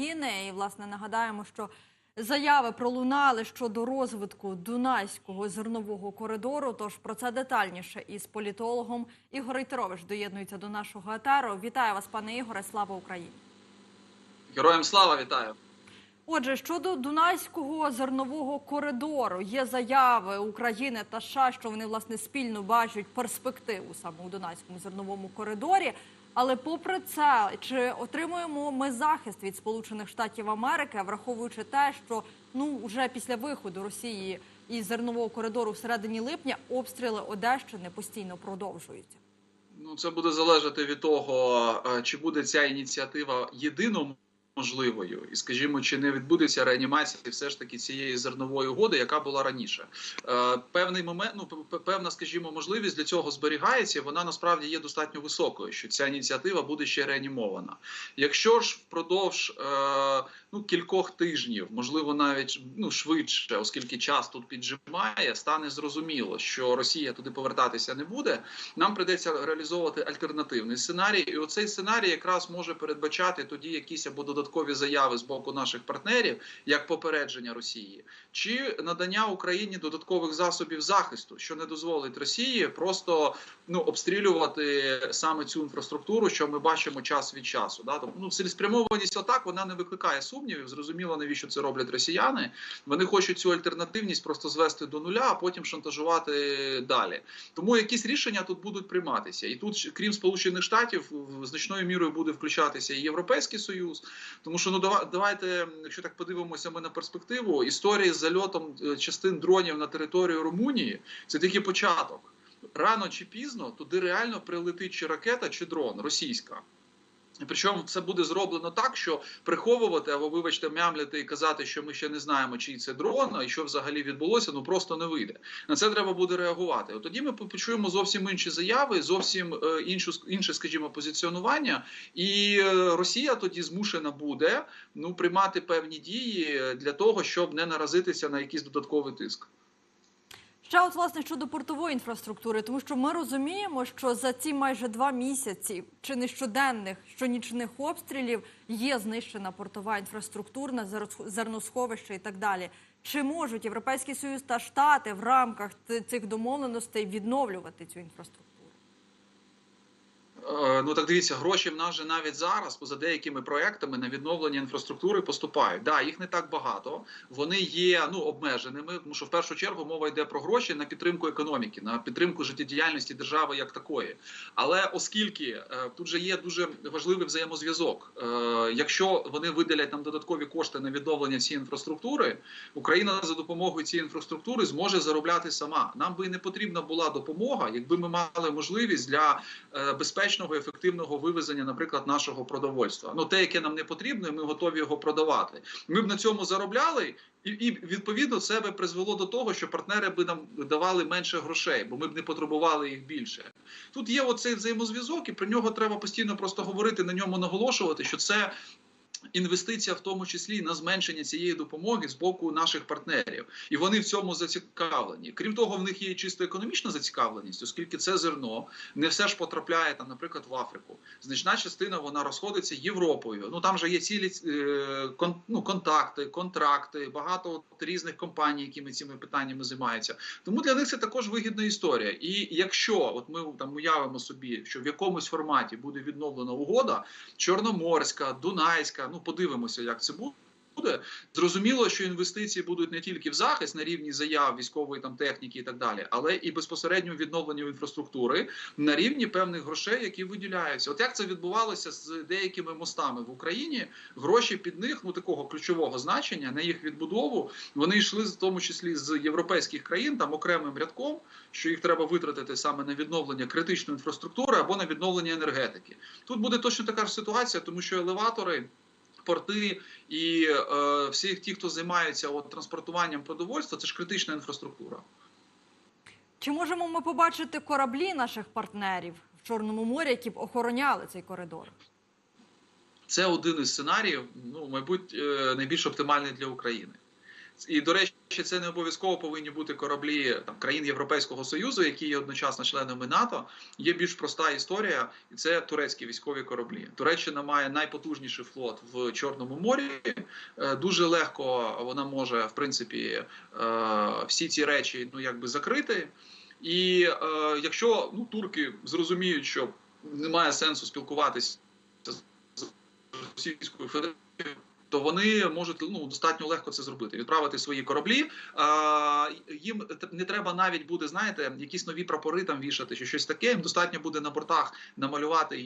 України. І власне нагадаємо, що заяви пролунали щодо розвитку Дунайського зернового коридору. Тож про це детальніше із політологом Ігор Рейтерович доєднується до нашого етеру. Вітаю вас, пане Ігоре. Слава Україні! Героям слава вітаю. Отже, щодо Дунайського зернового коридору, є заяви України та США, що вони власне спільно бачать перспективу саме у Дунайському зерновому коридорі. Але попри це, чи отримуємо ми захист від Сполучених Штатів Америки, враховуючи те, що ну вже після виходу Росії із зернового коридору в середині липня обстріли Одещини постійно продовжуються. Ну це буде залежати від того, е, чи буде ця ініціатива єдиною можливою, і скажімо, чи не відбудеться реанімація все ж таки цієї зернової угоди, яка була раніше. Е, Певний момент, ну певна, скажімо, можливість для цього зберігається. Вона насправді є достатньо високою, що ця ініціатива буде ще реанімована. Якщо ж впродовж е, ну кількох тижнів, можливо, навіть ну швидше, оскільки час тут піджимає, стане зрозуміло, що Росія туди повертатися не буде. Нам придеться реалізовувати альтернативний сценарій, і оцей сценарій якраз може передбачати тоді якісь або додаткові заяви з боку наших партнерів, як попередження Росії, чи надання Україні додаткових засобів захисту, що не дозволить Росії просто ну обстрілювати саме цю інфраструктуру, що ми бачимо час від часу. Да? Тобто, ну, цілеспрямованість отак вона не викликає сумнівів. Зрозуміло, навіщо це роблять росіяни. Вони хочуть цю альтернативність просто звести до нуля, а потім шантажувати далі. Тому якісь рішення тут будуть прийматися. І тут, крім Сполучених Штатів, значною мірою буде включатися і Європейський Союз. Тому що ну дава- давайте, якщо так подивимося, ми на перспективу історії з зальотом е, частин дронів на територію Румунії це тільки початок. Рано чи пізно туди реально прилетить чи ракета, чи дрон російська. Причому це буде зроблено так, що приховувати або, вибачте, мямляти і казати, що ми ще не знаємо, чий це дрон, і що взагалі відбулося, ну просто не вийде. На це треба буде реагувати. От тоді ми почуємо зовсім інші заяви, зовсім е, іншу інше, скажімо, позиціонування, і е, Росія тоді змушена буде ну приймати певні дії для того, щоб не наразитися на якийсь додатковий тиск. Ще от власне щодо портової інфраструктури, тому що ми розуміємо, що за ці майже два місяці чи не щоденних щонічних обстрілів є знищена портова інфраструктурна зерно- зерносховище і так далі. Чи можуть Європейський Союз та Штати в рамках цих домовленостей відновлювати цю інфраструктуру? Е, Ну так дивіться, гроші в нас же навіть зараз, поза деякими проектами на відновлення інфраструктури поступають. Да, їх не так багато. Вони є ну обмеженими, тому що в першу чергу мова йде про гроші на підтримку економіки, на підтримку життєдіяльності держави як такої. Але оскільки е, тут же є дуже важливий взаємозв'язок, е, якщо вони виділять нам додаткові кошти на відновлення цієї інфраструктури, Україна за допомогою цієї інфраструктури зможе заробляти сама. Нам би не потрібна була допомога, якби ми мали можливість для е, безпечного ефективного вивезення, наприклад, нашого продовольства. Ну те, яке нам не потрібно, і ми готові його продавати. Ми б на цьому заробляли. І, і відповідно це би призвело до того, що партнери би нам давали менше грошей, бо ми б не потребували їх більше. Тут є оцей взаємозв'язок, і про нього треба постійно просто говорити, на ньому наголошувати, що це інвестиція, в тому числі на зменшення цієї допомоги з боку наших партнерів, і вони в цьому зацікавлені. Крім того, в них є чисто економічна зацікавленість, оскільки це зерно не все ж потрапляє там, наприклад, в Африку. Значна частина вона розходиться Європою. Ну там же є цілі е, кон, ну, контакти, контракти, багато от різних компаній, якими цими питаннями займаються. Тому для них це також вигідна історія. І якщо от ми там уявимо собі, що в якомусь форматі буде відновлена угода, Чорноморська, Дунайська, ну подивимося, як це буде. Зрозуміло, що інвестиції будуть не тільки в захист на рівні заяв військової там техніки і так далі, але і безпосередньо в відновленні інфраструктури на рівні певних грошей, які виділяються. От як це відбувалося з деякими мостами в Україні? Гроші під них ну такого ключового значення на їх відбудову вони йшли в тому числі з європейських країн там окремим рядком, що їх треба витратити саме на відновлення критичної інфраструктури або на відновлення енергетики. Тут буде точно така ж ситуація, тому що елеватори порти і е, всі ті, хто займається от, транспортуванням продовольства, це ж критична інфраструктура. Чи можемо ми побачити кораблі наших партнерів в Чорному морі, які б охороняли цей коридор? Це один із сценаріїв, ну, мабуть, е, найбільш оптимальний для України. І до речі, це не обов'язково повинні бути кораблі там країн Європейського союзу, які є одночасно членами НАТО. Є більш проста історія, і це турецькі військові кораблі. Туреччина має найпотужніший флот в Чорному морі. Е, Дуже легко вона може в принципі е, всі ці речі ну якби закрити. І е, якщо ну турки зрозуміють, що немає сенсу спілкуватися з Російською Федерацією, то вони можуть ну достатньо легко це зробити. Відправити свої кораблі. А, їм не треба навіть буде, знаєте, якісь нові прапори там вішати чи щось таке. Їм достатньо буде на бортах намалювати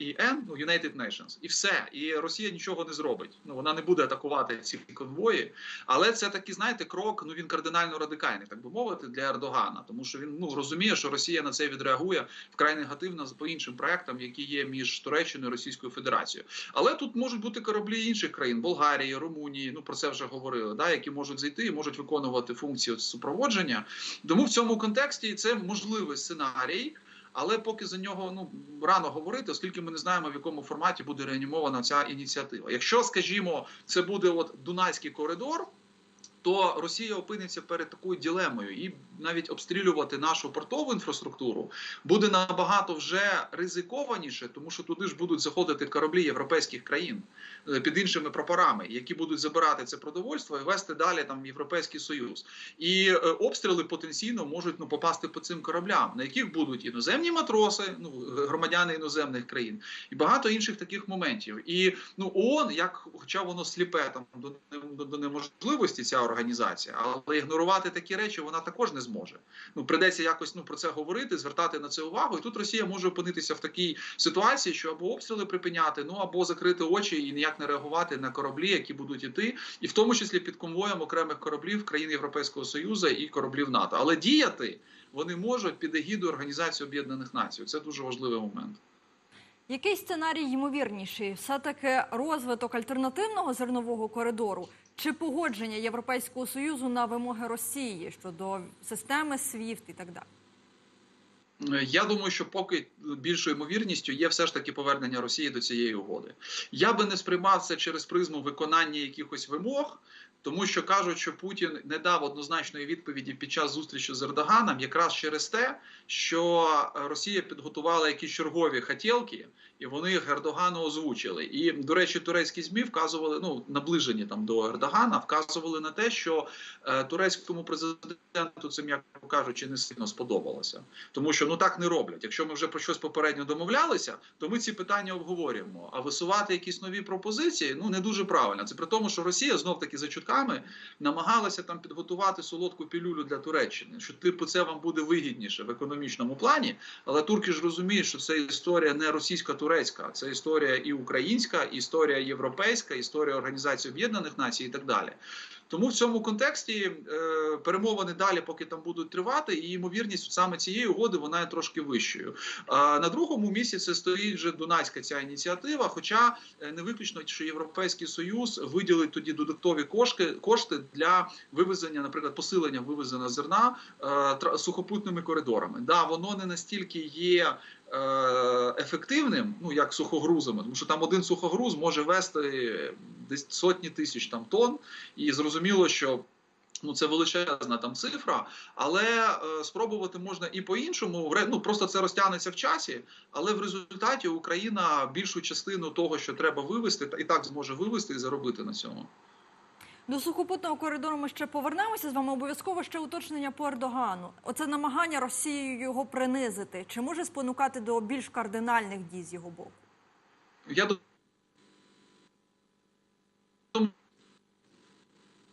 UN, ну United Nations, і все. І Росія нічого не зробить. Ну вона не буде атакувати ці конвої. Але це такий, знаєте, крок. Ну він кардинально радикальний, так би мовити, для Ердогана, тому що він ну розуміє, що Росія на це відреагує вкрай негативно по іншим проектам, які є між Туреччиною і Російською Федерацією. Але тут можуть бути кораблі інших країн Болгарії, Румунії. Ну про це вже говорили, да, які можуть зайти і можуть виконувати функцію супроводження. Тому в цьому контексті це можливий сценарій. Але поки за нього ну рано говорити, оскільки ми не знаємо, в якому форматі буде реанімована ця ініціатива. Якщо, скажімо, це буде от Дунайський коридор, то Росія опиниться перед такою ділемою, і навіть обстрілювати нашу портову інфраструктуру буде набагато вже ризикованіше, тому що туди ж будуть заходити кораблі європейських країн е, під іншими прапорами, які будуть забирати це продовольство і вести далі там Європейський Союз. І е, обстріли потенційно можуть ну попасти по цим кораблям, на яких будуть іноземні матроси, ну громадяни іноземних країн, і багато інших таких моментів. І ну ООН, як хоча воно сліпе там до, до неможливості ця організація, але ігнорувати такі речі вона також не зможе. Ну придеться якось ну про це говорити, звертати на це увагу. І тут Росія може опинитися в такій ситуації, що або обстріли припиняти, ну або закрити очі і ніяк не реагувати на кораблі, які будуть іти, і в тому числі під конвоєм окремих кораблів країн Європейського Союзу і кораблів НАТО. Але діяти вони можуть під егідою Організації Об'єднаних Націй. Це дуже важливий момент. Який сценарій ймовірніший? Все-таки розвиток альтернативного зернового коридору чи погодження Європейського союзу на вимоги Росії щодо системи SWIFT і так далі? Я думаю, що поки більшою ймовірністю є все ж таки повернення Росії до цієї угоди. Я би не сприймав це через призму виконання якихось вимог, тому що кажуть, що Путін не дав однозначної відповіді під час зустрічі з Ердоганом, якраз через те, що Росія підготувала якісь чергові хотілки, і вони їх Ердогану озвучили. І, до речі, турецькі змі вказували, ну наближені там до Ердогана, вказували на те, що е, турецькому президенту це, м'яко кажучи, не сильно сподобалося, тому що ну так не роблять. Якщо ми вже про щось попередньо домовлялися, то ми ці питання обговорюємо. А висувати якісь нові пропозиції ну не дуже правильно. Це при тому, що Росія знов таки за чутками намагалася там підготувати солодку пілюлю для Туреччини, що типу це вам буде вигідніше в економічному плані. Але турки ж розуміють, що це історія не російсько-турецька, це історія і українська, історія європейська, історія Організації Об'єднаних Націй і так далі. Тому в цьому контексті е, перемовини далі, поки там будуть тривати, і ймовірність саме цієї угоди вона є трошки вищою. А на другому місці це стоїть вже Дунайська ця ініціатива. Хоча е, не виключно, що Європейський Союз виділить тоді додаткові кошти, кошти для вивезення, наприклад, посилення вивезення зерна е, сухопутними коридорами. Да, воно не настільки є. Е, Ефективним, ну як сухогрузами, тому що там один сухогруз може вести десь сотні тисяч там тонн, і зрозуміло, що ну це величезна там цифра, але е, спробувати можна і по-іншому. Ну просто це розтягнеться в часі, але в результаті Україна більшу частину того, що треба вивести, та і так зможе вивести і заробити на цьому. До сухопутного коридору ми ще повернемося з вами. Обов'язково ще уточнення по Ердогану. Оце намагання Росією його принизити. Чи може спонукати до більш кардинальних дій з його боку? Я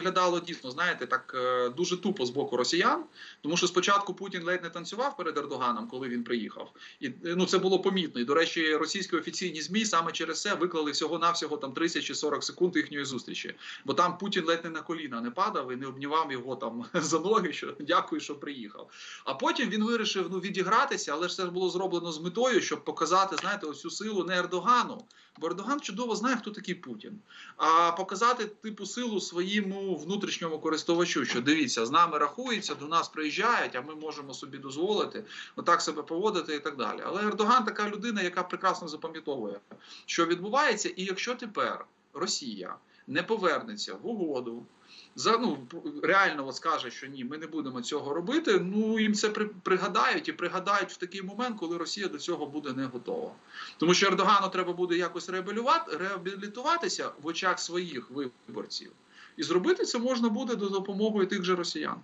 виглядало дійсно, знаєте, так е, дуже тупо з боку росіян, тому що спочатку Путін ледь не танцював перед Ердоганом, коли він приїхав, і е, ну це було помітно. І до речі, російські офіційні змі саме через це виклали всього навсього там 30 чи 40 секунд їхньої зустрічі. Бо там Путін ледь не на коліна не падав і не обнімав його там за ноги. Що дякую, що приїхав. А потім він вирішив ну відігратися, але ж це було зроблено з метою, щоб показати, знаєте, ось силу не Ердогану. Бо Ердоган чудово знає, хто такий Путін. А показати типу силу своєму внутрішньому користувачу, що дивіться, з нами рахується, до нас приїжджають, а ми можемо собі дозволити отак себе поводити і так далі. Але Ердоган така людина, яка прекрасно запам'ятовує, що відбувається, і якщо тепер Росія не повернеться в угоду, за ну реально от скаже, що ні, ми не будемо цього робити. Ну їм це при, пригадають і пригадають в такий момент, коли Росія до цього буде не готова. Тому що Ердогану треба буде якось реабілітуватися в очах своїх виборців, і зробити це можна буде до допомогою тих же росіян.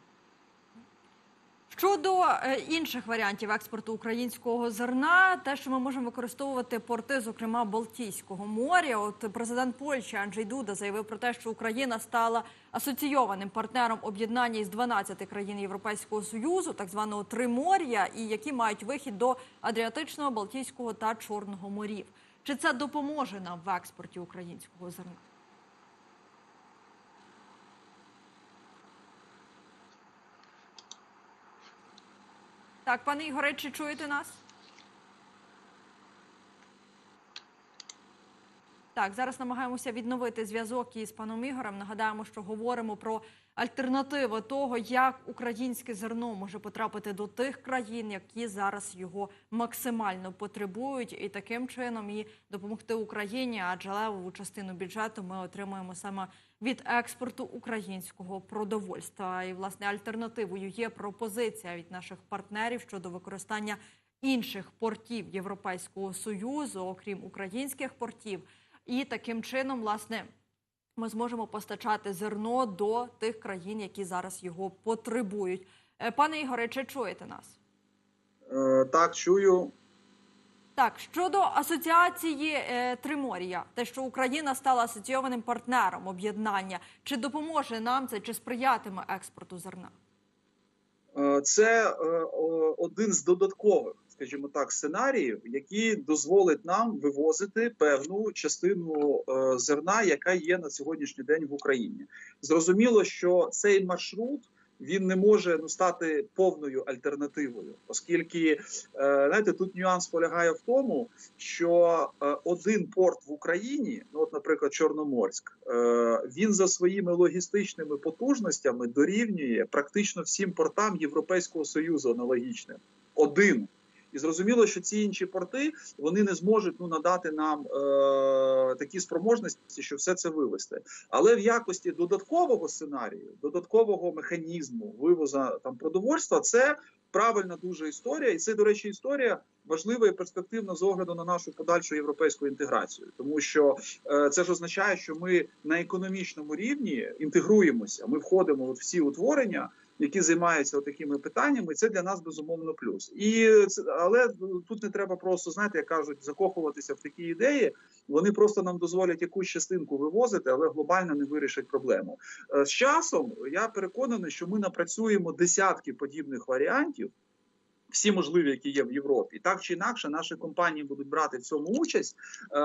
Щодо е, інших варіантів експорту українського зерна, те, що ми можемо використовувати порти, зокрема Балтійського моря. От президент Польщі Анджей Дуда заявив про те, що Україна стала асоційованим партнером об'єднання із 12 країн Європейського союзу, так званого Тримор'я, і які мають вихід до Адріатичного, Балтійського та Чорного морів. Чи це допоможе нам в експорті українського зерна? Так, пане Ігоре, чи чуєте нас? Так, зараз намагаємося відновити зв'язок із паном Ігорем. Нагадаємо, що говоримо про альтернативи того, як українське зерно може потрапити до тих країн, які зараз його максимально потребують, і таким чином і допомогти Україні, адже левову частину бюджету ми отримуємо саме від експорту українського продовольства. І власне альтернативою є пропозиція від наших партнерів щодо використання інших портів Європейського союзу, окрім українських портів. І таким чином, власне, ми зможемо постачати зерно до тих країн, які зараз його потребують. Е, Пане Ігоре, чи чуєте нас? Е, так, чую. Так, щодо асоціації е, Тримор'я, те, що Україна стала асоційованим партнером об'єднання, чи допоможе нам це, чи сприятиме експорту зерна? Е, Це е, один з додаткових, скажімо так, сценаріїв, які дозволить нам вивозити певну частину е, зерна, яка є на сьогоднішній день в Україні. Зрозуміло, що цей маршрут. Він не може ну стати повною альтернативою, оскільки е, знаєте, тут нюанс полягає в тому, що е, один порт в Україні, ну от, наприклад, Чорноморськ, е, він за своїми логістичними потужностями дорівнює практично всім портам Європейського союзу аналогічним. Один. І зрозуміло, що ці інші порти вони не зможуть ну надати нам е, такі спроможності, що все це вивести. Але в якості додаткового сценарію, додаткового механізму вивоза там продовольства, це правильна дуже історія, і це, до речі, історія важлива і перспективна з огляду на нашу подальшу європейську інтеграцію, тому що е, це ж означає, що ми на економічному рівні інтегруємося. Ми входимо в всі утворення. Які займаються такими питаннями, це для нас безумовно плюс. І але тут не треба просто знаєте, як кажуть, закохуватися в такі ідеї. Вони просто нам дозволять якусь частинку вивозити, але глобально не вирішать проблему. Е, З часом я переконаний, що ми напрацюємо десятки подібних варіантів. Всі можливі, які є в Європі, так чи інакше, наші компанії будуть брати в цьому участь. Е,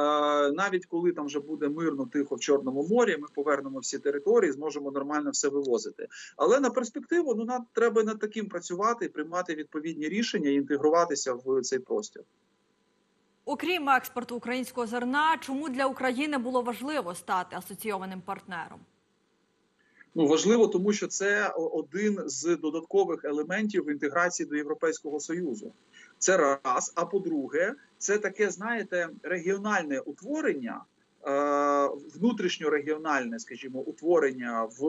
навіть коли там вже буде мирно тихо в Чорному морі, ми повернемо всі території, зможемо нормально все вивозити. Але на перспективу ну над треба над таким працювати, приймати відповідні рішення і інтегруватися в цей простір. Окрім експорту українського зерна, чому для України було важливо стати асоційованим партнером? Ну важливо, тому що це один з додаткових елементів інтеграції до Європейського союзу. Це раз. А по-друге, це таке, знаєте, регіональне утворення, е, внутрішньорегіональне, скажімо, утворення в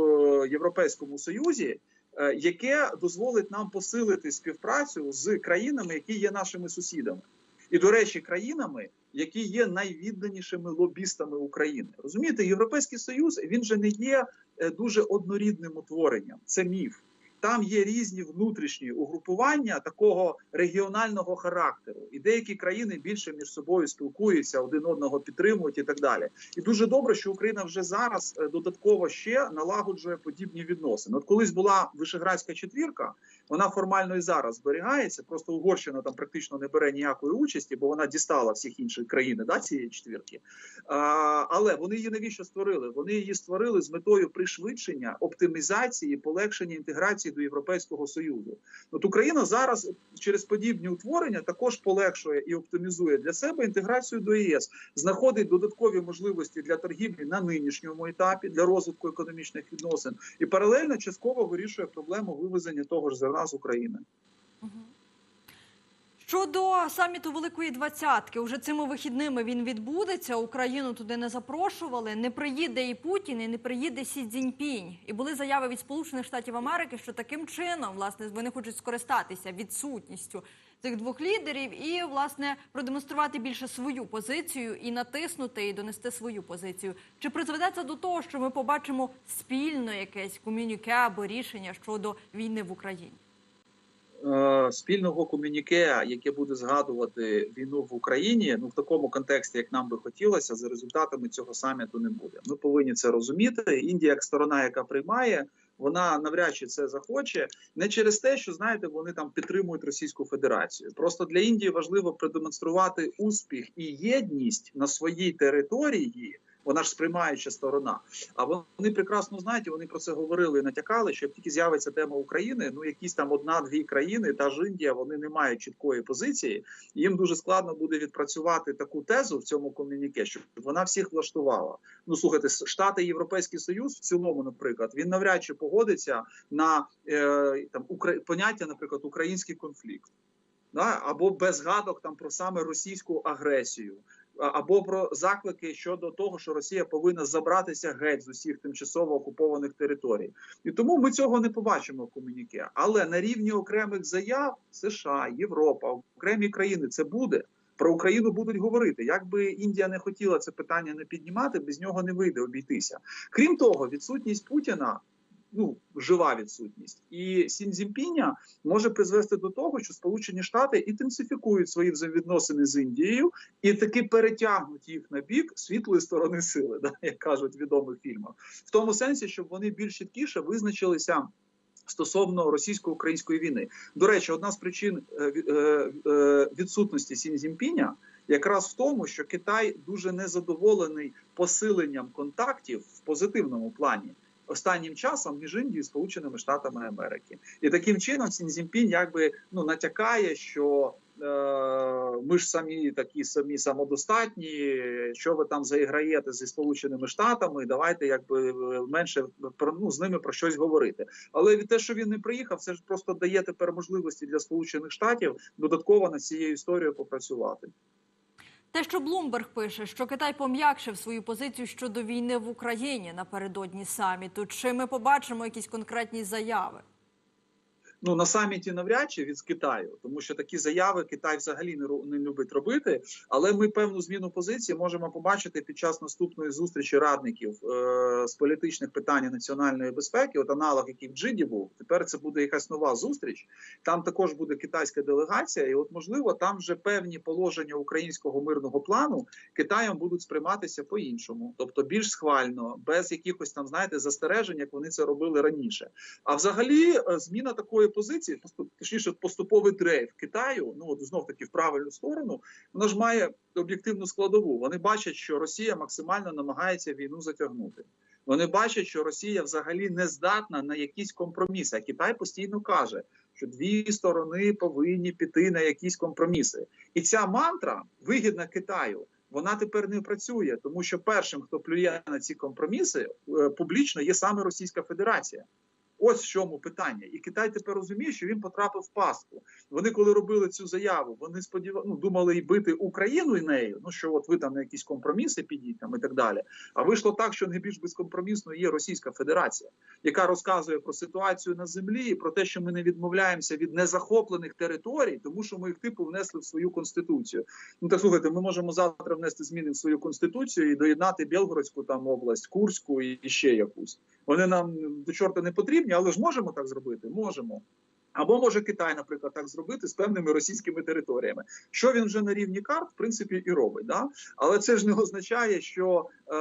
Європейському Союзі, е, яке дозволить нам посилити співпрацю з країнами, які є нашими сусідами. І, до речі, країнами, які є найвідданішими лобістами України. Розумієте, Європейський Союз він же не є дуже однорідним утворенням. Це міф. Там є різні внутрішні угрупування такого регіонального характеру, і деякі країни більше між собою спілкуються, один одного підтримують і так далі. І дуже добре, що Україна вже зараз е, додатково ще налагоджує подібні відносини. От колись була Вишеградська четвірка, вона формально і зараз зберігається. Просто Угорщина там практично не бере ніякої участі, бо вона дістала всіх інших країн да, цієї четвірки. А, але вони її навіщо створили? Вони її створили з метою пришвидшення, оптимізації, полегшення інтеграції до Європейського союзу. От Україна зараз через подібні утворення також полегшує і оптимізує для себе інтеграцію до ЄС, знаходить додаткові можливості для торгівлі на нинішньому етапі для розвитку економічних відносин і паралельно частково вирішує проблему вивезення того ж зерна з України. Щодо саміту Великої Двадцятки, уже цими вихідними він відбудеться. Україну туди не запрошували. Не приїде і Путін, і не приїде Сі Цзіньпінь. І були заяви від Сполучених Штатів Америки, що таким чином власне вони хочуть скористатися відсутністю цих двох лідерів і власне продемонструвати більше свою позицію і натиснути і донести свою позицію. Чи призведе це до того, що ми побачимо спільно якесь комюніке або рішення щодо війни в Україні? Е, спільного комюніке, яке буде згадувати війну в Україні, ну в такому контексті, як нам би хотілося, за результатами цього саміту не буде. Ми повинні це розуміти. Індія, як сторона, яка приймає, вона навряд чи це захоче, не через те, що знаєте, вони там підтримують Російську Федерацію. Просто для Індії важливо продемонструвати успіх і єдність на своїй території. Вона ж сприймаюча сторона. А вони прекрасно знають, вони про це говорили і натякали, що як тільки з'явиться тема України, ну якісь там одна-дві країни, та ж Індія, вони не мають чіткої позиції. Їм дуже складно буде відпрацювати таку тезу в цьому комюніке, щоб вона всіх влаштувала. Ну слухайте, Штати Європейський Союз в цілому, наприклад, він навряд чи погодиться на е, там укра... поняття, наприклад, український конфлікт. Да? Або без згадок там про саме російську агресію, або про заклики щодо того, що Росія повинна забратися геть з усіх тимчасово окупованих територій. І тому ми цього не побачимо в комуніке. Але на рівні окремих заяв США, Європа, окремі країни це буде. Про Україну будуть говорити. Якби Індія не хотіла це питання не піднімати, без нього не вийде обійтися. Крім того, відсутність Путіна. Ну, жива відсутність. І Сінзімпіня може призвести до того, що Сполучені Штати інтенсифікують свої взаємовідносини з Індією і таки перетягнуть їх на бік світлої сторони сили, да, як кажуть в відомих фільмах, в тому сенсі, щоб вони більш чіткіше визначилися. Стосовно російсько-української війни, до речі, одна з причин е, е, е, відсутності Сінзімпіня якраз в тому, що Китай дуже незадоволений посиленням контактів в позитивному плані останнім часом між Індією і Сполученими Штатами Америки, і таким чином Сінзімпінь якби ну натякає, що е, ми ж самі такі самі самодостатні. Що ви там заіграєте зі Сполученими Штатами? Давайте якби е, менше про ну з ними про щось говорити. Але від те, що він не приїхав, це ж просто дає тепер можливості для Сполучених Штатів додатково над цією історією попрацювати. Те, що Блумберг пише, що Китай пом'якшив свою позицію щодо війни в Україні напередодні саміту. Чи ми побачимо якісь конкретні заяви? Ну на саміті навряд чи від Китаю, тому що такі заяви Китай взагалі не не любить робити. Але ми певну зміну позиції можемо побачити під час наступної зустрічі радників е, з політичних питань національної безпеки. От аналог, який в Джиді був, тепер це буде якась нова зустріч. Там також буде китайська делегація, і от можливо там вже певні положення українського мирного плану Китаєм будуть сприйматися по-іншому, тобто більш схвально, без якихось там знаєте застережень, як вони це робили раніше. А взагалі, е, зміна такої позиції, точніше, поступовий дрейф Китаю, ну от знов таки в правильну сторону, вона ж має об'єктивну складову. Вони бачать, що Росія максимально намагається війну затягнути. Вони бачать, що Росія взагалі не здатна на якісь компроміси. А Китай постійно каже, що дві сторони повинні піти на якісь компроміси. І ця мантра вигідна Китаю. Вона тепер не працює, тому що першим, хто плює на ці компроміси, е, публічно є саме Російська Федерація. Ось в чому питання, і Китай тепер розуміє, що він потрапив в пастку. Вони, коли робили цю заяву, вони сподівали, ну, думали і бити Україну і нею. Ну що, от ви там на якісь компроміси підіть там і так далі. А вийшло так, що найбільш безкомпромісно є Російська Федерація, яка розказує про ситуацію на землі, і про те, що ми не відмовляємося від незахоплених територій, тому що ми їх типу внесли в свою конституцію. Ну так слухайте, ми можемо завтра внести зміни в свою конституцію і доєднати Білгородську там область, Курську і і ще якусь. Вони нам до чорта не потрібні, але ж можемо так зробити? Можемо. Або може Китай, наприклад, так зробити з певними російськими територіями, що він вже на рівні карт, в принципі, і робить. Да? Але це ж не означає, що е,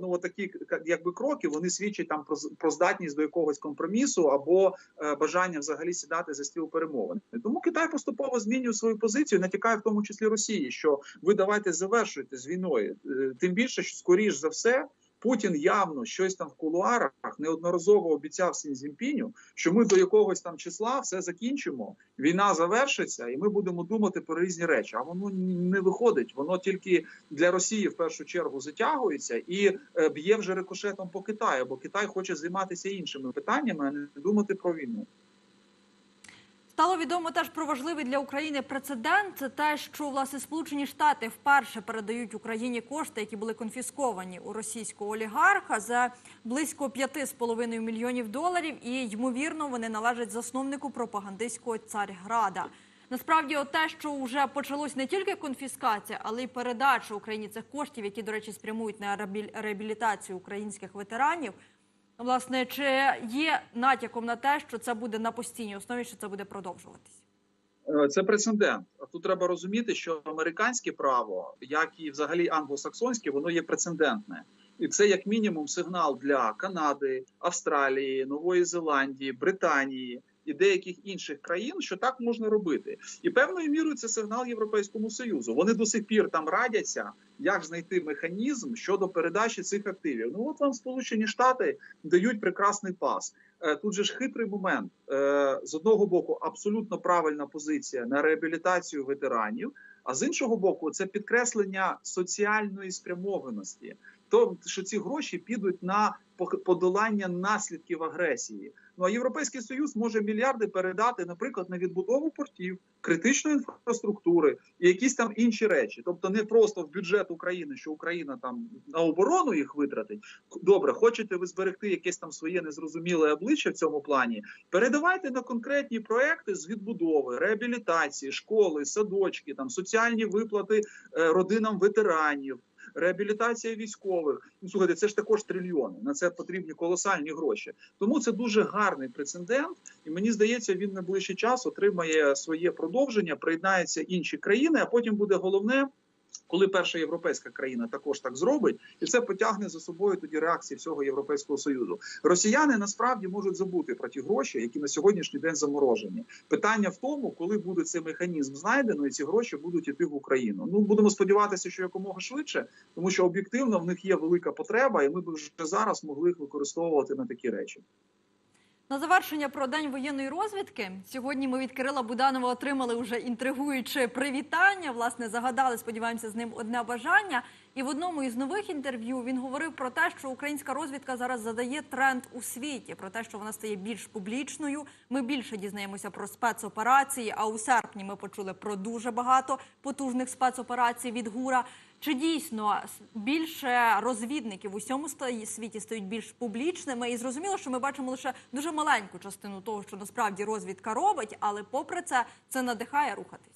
ну такі якби кроки вони свідчать там про, про здатність до якогось компромісу або е, бажання взагалі сідати за стіл перемовин. Тому Китай поступово змінює свою позицію, натякає в тому числі Росії, що ви давайте завершуйте з війною. Е, Тим більше, що скоріш за все. Путін явно щось там в кулуарах неодноразово обіцяв Сінзімпіню, що ми до якогось там числа все закінчимо, війна завершиться, і ми будемо думати про різні речі. А воно не виходить. Воно тільки для Росії в першу чергу затягується і е, б'є вже рикошетом по Китаю, бо Китай хоче займатися іншими питаннями, а не думати про війну. Стало відомо теж про важливий для України прецедент. Це те, що власне Сполучені Штати вперше передають Україні кошти, які були конфісковані у російського олігарха за близько 5,5 мільйонів доларів. І ймовірно, вони належать засновнику пропагандистського царьграда. Насправді, те, що вже почалось не тільки конфіскація, але й передача Україні цих коштів, які, до речі, спрямують на реабілітацію українських ветеранів. Власне, чи є натяком на те, що це буде на постійній основі, що це буде продовжуватись? Е, Це прецедент. Тут треба розуміти, що американське право, як і взагалі англосаксонське, воно є прецедентне. І це як мінімум сигнал для Канади, Австралії, Нової Зеландії, Британії і деяких інших країн, що так можна робити. І певною мірою це сигнал Європейському Союзу. Вони до сих пір там радяться, як знайти механізм щодо передачі цих активів. Ну от вам Сполучені Штати дають прекрасний пас. Е, Тут же ж хитрий момент Е, з одного боку, абсолютно правильна позиція на реабілітацію ветеранів, а з іншого боку, це підкреслення соціальної спрямованості. То що ці гроші підуть на подолання наслідків агресії. Ну а європейський союз може мільярди передати, наприклад, на відбудову портів, критичної інфраструктури і якісь там інші речі. Тобто, не просто в бюджет України, що Україна там на оборону їх витратить. Добре, хочете ви зберегти якесь там своє незрозуміле обличчя в цьому плані? Передавайте на конкретні проекти з відбудови, реабілітації, школи, садочки, там соціальні виплати е, родинам ветеранів. Реабілітація військових, ну слухайте, це ж також трильйони. На це потрібні колосальні гроші. Тому це дуже гарний прецедент, і мені здається, він на ближчий час отримає своє продовження, приєднаються інші країни. А потім буде головне, коли перша європейська країна також так зробить, і це потягне за собою тоді реакції всього європейського союзу. Росіяни насправді можуть забути про ті гроші, які на сьогоднішній день заморожені. Питання в тому, коли буде цей механізм знайдено, і ці гроші будуть іти в Україну. Ну будемо сподіватися, що якомога швидше, тому що об'єктивно в них є велика потреба, і ми б вже зараз могли їх використовувати на такі речі. На завершення про день воєнної розвідки. Сьогодні ми від Кирила Буданова отримали вже інтригуюче привітання. Власне, загадали, сподіваємося, з ним одне бажання. І в одному із нових інтерв'ю він говорив про те, що українська розвідка зараз задає тренд у світі, про те, що вона стає більш публічною. Ми більше дізнаємося про спецоперації. А у серпні ми почули про дуже багато потужних спецоперацій від ГУРа. Чи дійсно більше розвідників у всьому світі стають більш публічними? І зрозуміло, що ми бачимо лише дуже маленьку частину того, що насправді розвідка робить, але попри це це надихає рухатись.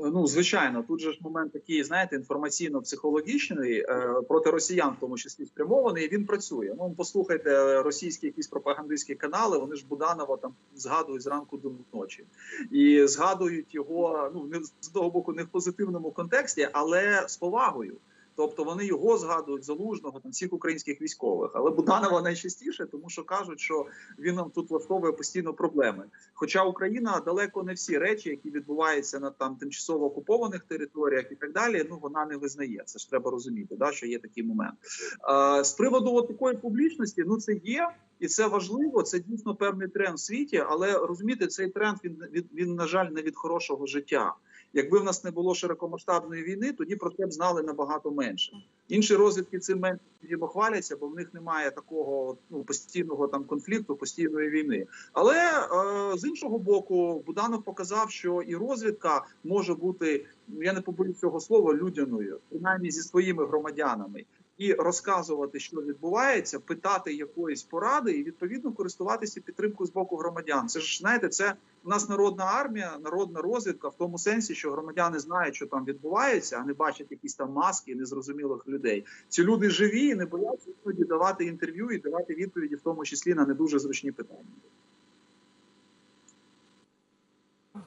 Ну, звичайно, тут же ж момент такий, знаєте, інформаційно-психологічний е, проти росіян, в тому числі спрямований. і Він працює. Ну, послухайте російські якісь пропагандистські канали. Вони ж Буданова там згадують зранку до ночі і згадують його. Ну не з того боку, не в позитивному контексті, але з повагою. Тобто вони його згадують залужного там всіх українських військових, але Буданова найчастіше, тому що кажуть, що він нам тут влаштовує постійно проблеми. Хоча Україна далеко не всі речі, які відбуваються на там тимчасово окупованих територіях і так далі, ну вона не визнає. Це ж треба розуміти, да, що є такий момент. А, з приводу такої публічності, ну це є. І це важливо, це дійсно певний тренд в світі, але розумієте, цей тренд він від він, на жаль, не від хорошого життя. Якби в нас не було широкомасштабної війни, тоді про це б знали набагато менше. Інші розвідки цим менше хваляться, бо в них немає такого ну постійного там конфлікту, постійної війни. Але е, з іншого боку, Буданов показав, що і розвідка може бути, ну я не побоюсь цього слова, людяною, принаймні зі своїми громадянами. І розказувати, що відбувається, питати якоїсь поради, і відповідно користуватися підтримкою з боку громадян. Це ж знаєте, це у нас народна армія, народна розвідка в тому сенсі, що громадяни знають, що там відбувається, а не бачать якісь там маски незрозумілих людей. Ці люди живі і не бояться іноді давати інтерв'ю і давати відповіді, в тому числі на не дуже зручні питання.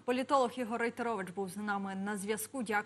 Політолог Ігор Рейтерович був з нами на зв'язку. Дякую.